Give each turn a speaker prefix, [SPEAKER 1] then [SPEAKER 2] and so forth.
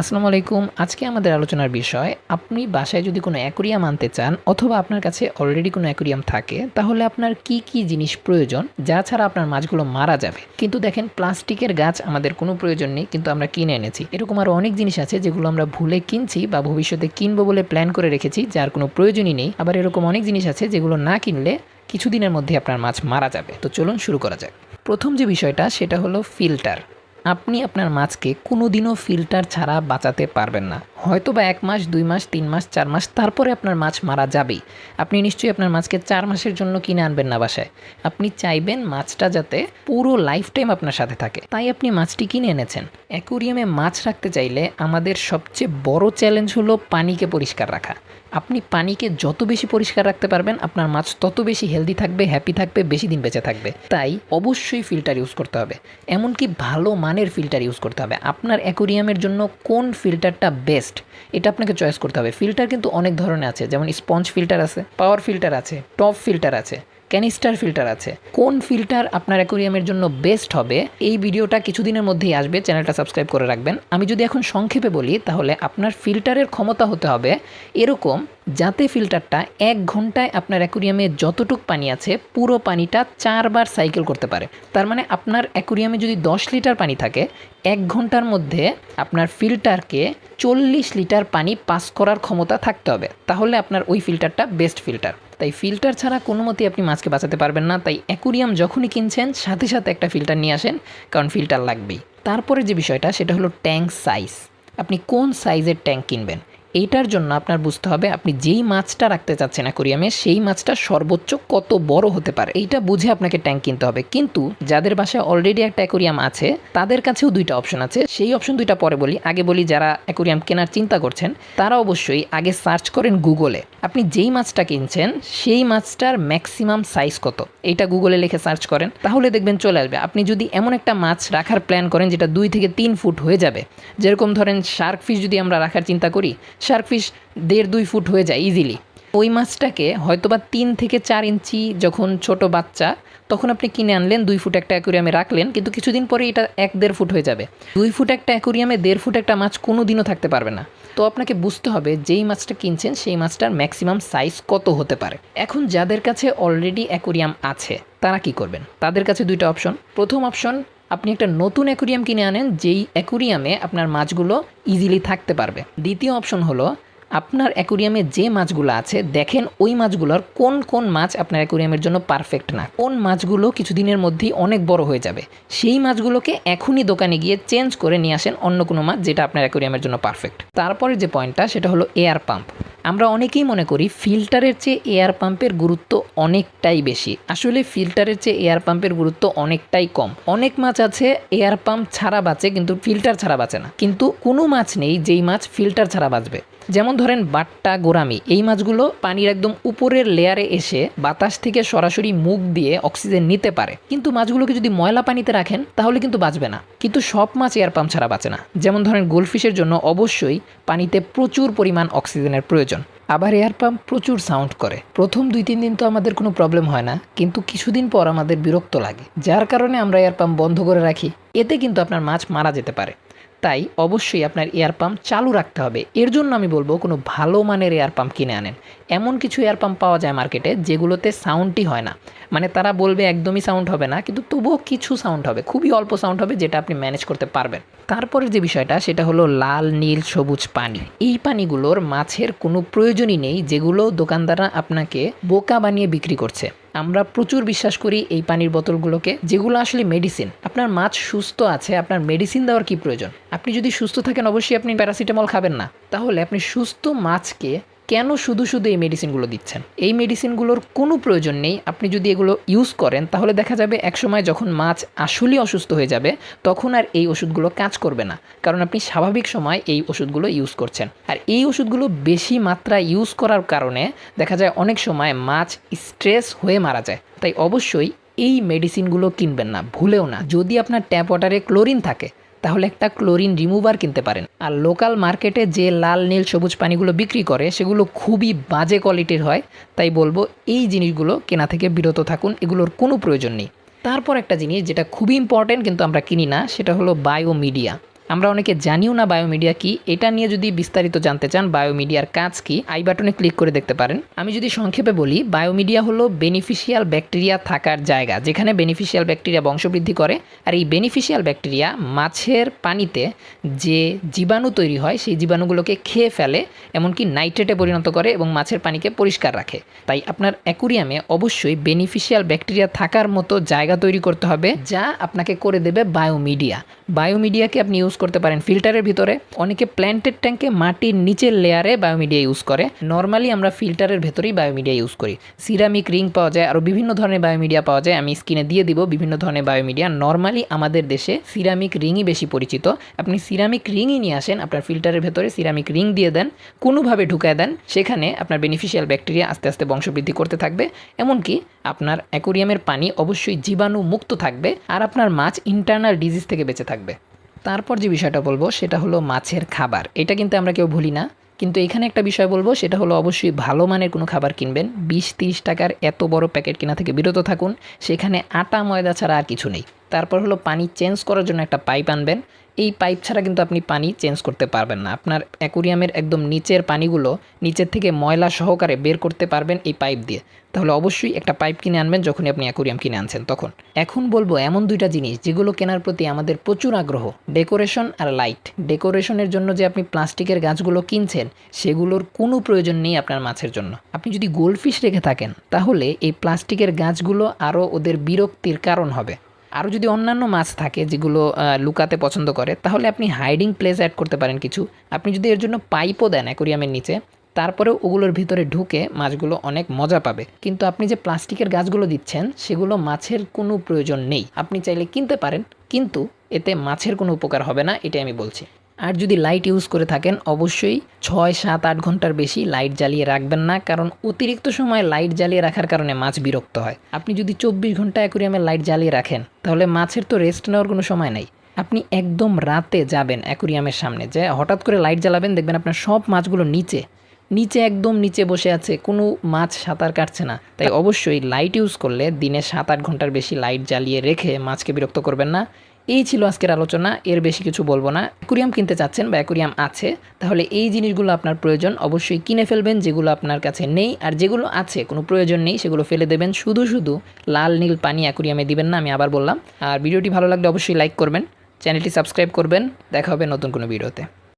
[SPEAKER 1] আসসালামু আলাইকুম আজকে আমাদের আলোচনার বিষয়, আপনি বাসায় যদি কোনো অ্যাকুরিয়াম আনতে চান অথবা আপনার কাছে অলরেডি কোনো অ্যাকুরিয়াম থাকে, তাহলে আপনার কি কি জিনিস প্রয়োজন? যা ছাড়া আপনার মাছগুলো মারা যাবে। কিন্তু দেখেন, প্লাস্টিকের গাছ আমাদের কোনো প্রয়োজন নেই, কিন্তু আমরা কিনে এনেছি। এরকম আরও অনেক জিনিস আছে যেগুলো আমরা ভুলে কিনছি বা ভবিষ্যতে কিনবো বলে প্ল্যান করে রেখেছি, যার কোনো প্রয়োজনই নেই। আবার এরকম অনেক জিনিস আছে যেগুলো না কিনলে কিছুদিনের মধ্যে আপনার মাছ মারা যাবে। তো চলুন শুরু করা যাক। প্রথম যে বিষয়টা, সেটা হলো ফিল্টার আপনি আপনার মাছকে কোনো দিনও ফিল্টার ছাড়া বাঁচাতে পারবেন না। হয়তো বা এক মাস, দুই মাস, তিন মাস, চার মাস, তারপরে আপনার মাছ মারা যাবেই। আপনি নিশ্চয়ই আপনার মাছকে চার মাসের জন্য কিনে আনবেন না বাসায়। আপনি চাইবেন মাছটা যাতে পুরো লাইফ টাইম আপনার সাথে থাকে। তাই আপনি মাছটি কিনে এনেছেন। অ্যাকুরিয়ামে মাছ রাখতে চাইলে আমাদের সবচেয়ে বড় চ্যালেঞ্জ হলো পানিকে পরিষ্কার রাখা। আপনি পানিকে যত বেশি পরিষ্কার রাখতে পারবেন, আপনার মাছ তত বেশি হেলদি থাকবে হ্যাপি থাকবে, বেশি দিন বেঁচে থাকবে। তাই অবশ্যই ফিল্টার ইউজ করতে হবে। এমনকি ভালো মানের ফিল্টার ইউজ করতে হবে। আপনার অ্যাকুরিয়ামের জন্য কোন ফিল্টারটা বেস্ট এটা আপনাকে চয়েস করতে হবে। ফিল্টার কিন্তু অনেক ধরনের আছে, যেমন স্পঞ্জ ফিল্টার আছে পাওয়ার ফিল্টার আছে টপ ফিল্টার আছে ক্যানিস্টার ফিল্টার আছে। কোন ফিল্টার আপনার অ্যাকোরিয়ামের জন্য বেস্ট হবে, এই ভিডিওটা কিছুদিনের মধ্যেই আসবে, চ্যানেলটা সাবস্ক্রাইব করে রাখবেন। আমি যদি এখন সংক্ষেপে বলি, তাহলে আপনার ফিল্টারের ক্ষমতা হতে হবে এরকম যাতে ফিল্টারটা এক ঘন্টায় আপনার অ্যাকুরিয়ামে যতটুক পানি আছে, পুরো পানিটা চারবার সাইকেল করতে পারে। তার মানে আপনার অ্যাকুরিয়ামে যদি দশ লিটার পানি থাকে, এক ঘণ্টার মধ্যে আপনার ফিল্টারকে চল্লিশ লিটার পানি পাস করার ক্ষমতা থাকতে হবে। তাহলে আপনার ওই ফিল্টারটা বেস্ট ফিল্টার। তাই ফিল্টার ছাড়া কোনো মতেই আপনি মাছকে বাঁচাতে পারবেন না। তাই অ্যাকুরিয়াম যখনই কিনছেন, সাথে সাথে একটা ফিল্টার নিয়ে আসেন, কারণ ফিল্টার লাগবেই। তারপরে যে বিষয়টা, সেটা হলো ট্যাঙ্ক সাইজ। আপনি কোন সাইজের ট্যাঙ্ক কিনবেন? এইটার জন্য আপনার বুঝতে হবে, আপনি যেই মাছটা রাখতে চাচ্ছেন অ্যাকোরিয়ামে, সেই মাছটা সর্বোচ্চ কত বড় হতে পারে। এইটা বুঝে আপনাকে ট্যাঙ্ক কিনতে হবে। কিন্তু যাদের বাসায় অলরেডি একটা অ্যাকোরিয়াম আছে, তাদের কাছেও দুইটা অপশন আছে। সেই অপশন দুইটা পরে বলি। আগে বলি, যারা অ্যাকোরিয়াম কেনার চিন্তা করছেন, তারা অবশ্যই আগে সার্চ করেন গুগলে আপনি যেই মাছটা কিনছেন, সেই মাছটার ম্যাক্সিমাম সাইজ কত? এটা গুগলে লিখে সার্চ করেন। তাহলে দেখবেন চলে আসবে। আপনি যদি এমন একটা মাছ রাখার প্ল্যান করেন, যেটা দুই থেকে তিন ফুট হয়ে যাবে, যেরকম ধরেন শার্ক ফিশ যদি আমরা রাখার চিন্তা করি শার্ক দেড় দুই ফুট হয়ে যায় ইজিলি ওই মাছটাকে হয়তোবা তিন থেকে চার ইঞ্চি যখন ছোট বাচ্চা, তখন আপনি কিনে আনলেন, দুই ফুট একটা অ্যাকুরিয়ামে রাখলেন, কিন্তু কিছুদিন পরে এটা এক দেড় ফুট হয়ে যাবে। দুই ফুট একটা অ্যাকুরিয়ামে দেড় ফুট একটা মাছ কোনো দিনও থাকতে পারবে না। তো আপনাকে বুঝতে হবে, যেই মাছটা কিনছেন, সেই মাছটার ম্যাক্সিমাম সাইজ কত হতে পারে। এখন যাদের কাছে অলরেডি অ্যাকুরিয়াম আছে, তারা কি করবেন? তাদের কাছে দুইটা অপশন প্রথম অপশন আপনি একটা নতুন অ্যাকুরিয়াম কিনে আনেন, যেই অ্যাকুরিয়ামে আপনার মাছগুলো ইজিলি থাকতে পারবে। দ্বিতীয় অপশন হলো, আপনার অ্যাকুরিয়ামে যে মাছগুলো আছে, দেখেন ওই মাছগুলোর কোন কোন মাছ আপনার অ্যাকুরিয়ামের জন্য পারফেক্ট না। কোন মাছগুলো কিছুদিনের মধ্যেই অনেক বড় হয়ে যাবে। সেই মাছগুলোকে এখনই দোকানে গিয়ে চেঞ্জ করে নিয়ে আসেন অন্য কোনো মাছ যেটা আপনার অ্যাকুরিয়ামের জন্য পারফেক্ট তারপরে যে পয়েন্টটা সেটা হলো এয়ার পাম্প আমরা অনেকেই মনে করি ফিল্টারের চেয়ে এয়ার পাম্পের গুরুত্ব অনেকটাই বেশি। আসলে ফিল্টারের চেয়ে এয়ার পাম্পের গুরুত্ব অনেকটাই কম। অনেক মাছ আছে এয়ার পাম্প ছাড়া বাঁচে কিন্তু ফিল্টার ছাড়া বাঁচে না। কিন্তু কোনো মাছ নেই যেই মাছ ফিল্টার ছাড়া বাঁচবে। যেমন ধরেন বাট্টা গোরামি এই মাছগুলো পানির একদম উপরের লেয়ারে এসে বাতাস থেকে সরাসরি মুখ দিয়ে অক্সিজেন নিতে পারে। কিন্তু মাছগুলোকে যদি ময়লা পানিতে রাখেন, তাহলে কিন্তু বাঁচবে না। কিন্তু সব মাছ এয়ার পাম্প ছাড়া বাঁচে না। যেমন ধরেন গোলফিশের জন্য অবশ্যই পানিতে প্রচুর পরিমাণ অক্সিজেনের প্রয়োজন। আবার এয়ার পাম্প প্রচুর সাউন্ড করে। প্রথম দুই তিন দিন তো আমাদের কোনো প্রবলেম হয় না, কিন্তু কিছুদিন পর আমাদের বিরক্ত লাগে। যার কারণে আমরা এয়ার পাম্প বন্ধ করে রাখি। এতে কিন্তু আপনার মাছ মারা যেতে পারে। তাই অবশ্যই আপনার এয়ার পাম্প চালু রাখতে হবে। এর জন্য আমি বলব কোনো ভালো মানের এয়ার পাম্প কিনে আনেন। এমন কিছু এয়ার পাম্প পাওয়া যায় মার্কেটে যেগুলোতে সাউন্ডই হয় না। মানে তারা বলবে একদমই সাউন্ড হবে না, কিন্তু তবুও কিছু সাউন্ড হবে, খুবই অল্প সাউন্ড হবে যেটা আপনি ম্যানেজ করতে পারবেন। তারপরে যে বিষয়টা, সেটা হলো লাল, নীল, সবুজ পানি। এই পানিগুলোর মাছের কোনো প্রয়োজনই নেই যেগুলো দোকানদাররা আপনাকে বোকা বানিয়ে বিক্রি করছে। আমরা প্রচুর বিশ্বাস করি এই পানির বোতলগুলোকে, যেগুলো আসলে মেডিসিন আপনার মাছ সুস্থ আছে, আপনার মেডিসিন দেওয়ার কি প্রয়োজন? আপনি যদি সুস্থ থাকেন, অবশ্যই আপনি প্যারাসিটামল খাবেন না। তাহলে আপনি সুস্থ মাছকে কেন শুধু শুধু এই মেডিসিনগুলো দিচ্ছেন? এই মেডিসিনগুলোর কোনো প্রয়োজন নেই। আপনি যদি এগুলো ইউজ করেন, তাহলে দেখা যাবে একসময় যখন মাছ আসলেই অসুস্থ হয়ে যাবে, তখন আর এই ওষুধগুলো কাজ করবে না। কারণ আপনি স্বাভাবিক সময় এই ওষুধগুলো ইউজ করছেন। আর এই ওষুধগুলো বেশি মাত্রায় ইউজ করার কারণে দেখা যায় অনেক সময় মাছ স্ট্রেস হয়ে মারা যায়। তাই অবশ্যই এই মেডিসিনগুলো কিনবেন না। ভুলেও না। যদি আপনার ট্যাপ ওয়াটারে ক্লোরিন থাকে তাহলে একটা ক্লোরিন রিমুভার কিনতে পারেন। আর লোকাল মার্কেটে যে লাল, নীল, সবুজ পানিগুলো বিক্রি করে, সেগুলো খুবই বাজে কোয়ালিটির হয়। তাই বলব, এই জিনিসগুলো কেনা থেকে বিরত থাকুন, এগুলোর কোনো প্রয়োজন নেই। তারপর একটা জিনিস যেটা খুবই ইম্পর্টেন্ট কিন্তু আমরা কিনি না, সেটা হলো বায়ো মিডিয়া আমরা অনেকে জানিও না বায়োমিডিয়া কি, এটা নিয়ে যদি বিস্তারিত জানতে চান, বায়োমিডিয়ার কাজ কি, আই বাটনে ক্লিক করে দেখতে পারেন। আমি যদি সংক্ষেপে বলি, বায়োমিডিয়া হলো বেনিফিশিয়াল ব্যাকটেরিয়া থাকার জায়গা, যেখানে বেনিফিশিয়াল ব্যাকটেরিয়া বংশবৃদ্ধি করে। আর এই বেনিফিশিয়াল ব্যাকটেরিয়া মাছের পানিতে যে জীবাণু তৈরি হয়, সেই জীবাণুগুলোকে খেয়ে ফেলে, এমনকি নাইট্রেটে পরিণত করে এবং মাছের পানিকে পরিষ্কার রাখে। তাই আপনার অ্যাকুরিয়ামে অবশ্যই বেনিফিশিয়াল ব্যাকটেরিয়া থাকার মতো জায়গা তৈরি করতে হবে, যা আপনাকে করে দেবে বায়োমিডিয়া। বায়োমিডিয়াকে আপনি ইউজ করতে পারেন। ফিল্টারের ভিতরে অনেকে প্ল্যান্টেড ট্যাঙ্কে মাটির নিচের লেয়ারে বায়োমিডিয়া ইউজ করে। নর্মালি আমরা ফিল্টারের ভেতরেই বায়োমিডিয়া ইউজ করি। সিরামিক রিং পাওয়া যায় আরও বিভিন্ন ধরনের বায়োমিডিয়া পাওয়া যায়। আমি স্ক্রিনে দিয়ে দিব বিভিন্ন ধরনের বায়োমিডিয়া নর্মালি আমাদের দেশে সিরামিক রিংই বেশি পরিচিত। আপনি সিরামিক রিংই নিয়ে আসেন, আপনার ফিল্টারের ভেতরে সিরামিক রিং দিয়ে দেন, কোনোভাবে ঢুকায় দেন, সেখানে আপনার বেনিফিশিয়াল ব্যাকটেরিয়া আস্তে আস্তে বংশবৃদ্ধি করতে থাকবে। এমনকি আপনার অ্যাকোরিয়ামের পানি অবশ্যই জীবাণু মুক্ত থাকবে, আর আপনার মাছ ইন্টারনাল ডিজিজ থেকে বেঁচে থাকবে। তারপর যে বিষয়টা বলব, সেটা হলো মাছের খাবার। এটা কিন্তু আমরা কেউ ভুলি না। কিন্তু এখানে একটা বিষয় বলব, সেটা হলো অবশ্যই ভালো মানের কোনো খাবার কিনবেন। বিশ তিরিশ টাকার এত বড় প্যাকেট কেনা থেকে বিরত থাকুন। সেখানে আটা, ময়দা ছাড়া আর কিছু নেই। তারপর হলো পানি চেঞ্জ করার জন্য একটা পাইপ আনবেন। এই পাইপ ছাড়া কিন্তু আপনি পানি চেঞ্জ করতে পারবেন না। আপনার অ্যাকুরিয়ামের একদম নিচের পানিগুলো নিচের থেকে ময়লা সহকারে বের করতে পারবেন এই পাইপ দিয়ে। তাহলে অবশ্যই একটা পাইপ কিনে আনবেন যখনই আপনি অ্যাকুরিয়াম কিনে আনছেন তখন। এখন বলব এমন দুইটা জিনিস যেগুলো কেনার প্রতি আমাদের প্রচুর আগ্রহ ডেকোরেশন আর লাইট ডেকোরেশনের জন্য যে আপনি প্লাস্টিকের গাছগুলো কিনছেন, সেগুলোর কোনো প্রয়োজন নেই আপনার মাছের জন্য। আপনি যদি গোল্ডফিশ রেখে থাকেন, তাহলে এই প্লাস্টিকের গাছগুলো আরও ওদের বিরক্তির কারণ হবে। আরও যদি অন্যান্য মাছ থাকে যেগুলো লুকাতে পছন্দ করে, তাহলে আপনি হাইডিং প্লেস অ্যাড করতে পারেন কিছু। আপনি যদি এর জন্য পাইপও দেন অ্যাকোরিয়ামের নিচে, তারপরেও ওগুলোর ভিতরে ঢুকে মাছগুলো অনেক মজা পাবে। কিন্তু আপনি যে প্লাস্টিকের গাছগুলো দিচ্ছেন, সেগুলো মাছের কোনো প্রয়োজন নেই। আপনি চাইলে কিনতে পারেন, কিন্তু এতে মাছের কোনো উপকার হবে না, এটাই আমি বলছি। আর যদি লাইট ইউজ করে থাকেন, অবশ্যই ছয়, সাত, আট ঘণ্টার বেশি লাইট জ্বালিয়ে রাখবেন না, কারণ অতিরিক্ত সময় লাইট জ্বালিয়ে রাখার কারণে মাছ বিরক্ত হয়। আপনি যদি চব্বিশ ঘণ্টা অ্যাকুরিয়ামে লাইট জ্বালিয়ে রাখেন, তাহলে মাছের তো রেস্ট নেওয়ার কোনো সময় নাই। আপনি একদম রাতে যাবেন অ্যাকুরিয়ামের সামনে, যে হঠাৎ করে লাইট জ্বালাবেন, দেখবেন আপনার সব মাছগুলো নিচে। নিচে একদম নিচে বসে আছে, কোনো মাছ সাঁতার কাটছে না। তাই অবশ্যই লাইট ইউজ করলে দিনে সাত, আট ঘণ্টার বেশি লাইট জ্বালিয়ে রেখে মাছকে বিরক্ত করবেন না। এই ছিল আজকের আলোচনা, এর বেশি কিছু বলব না। অ্যাকুরিয়াম কিনতে চাচ্ছেন বা অ্যাকুরিয়াম আছে, তাহলে এই জিনিসগুলো আপনার প্রয়োজন। অবশ্যই কিনে ফেলবেন, যেগুলো আপনার কাছে নেই, আর যেগুলো আছে, কোনো প্রয়োজন নেই, সেগুলো ফেলে দেবেন। শুধু শুধু লাল, নীল পানি অ্যাকুরিয়ামে দিবেন না, আমি আবার বললাম। আর ভিডিওটি ভালো লাগলে অবশ্যই লাইক করবেন, চ্যানেলটি সাবস্ক্রাইব করবেন। দেখা হবে নতুন কোনো ভিডিওতে।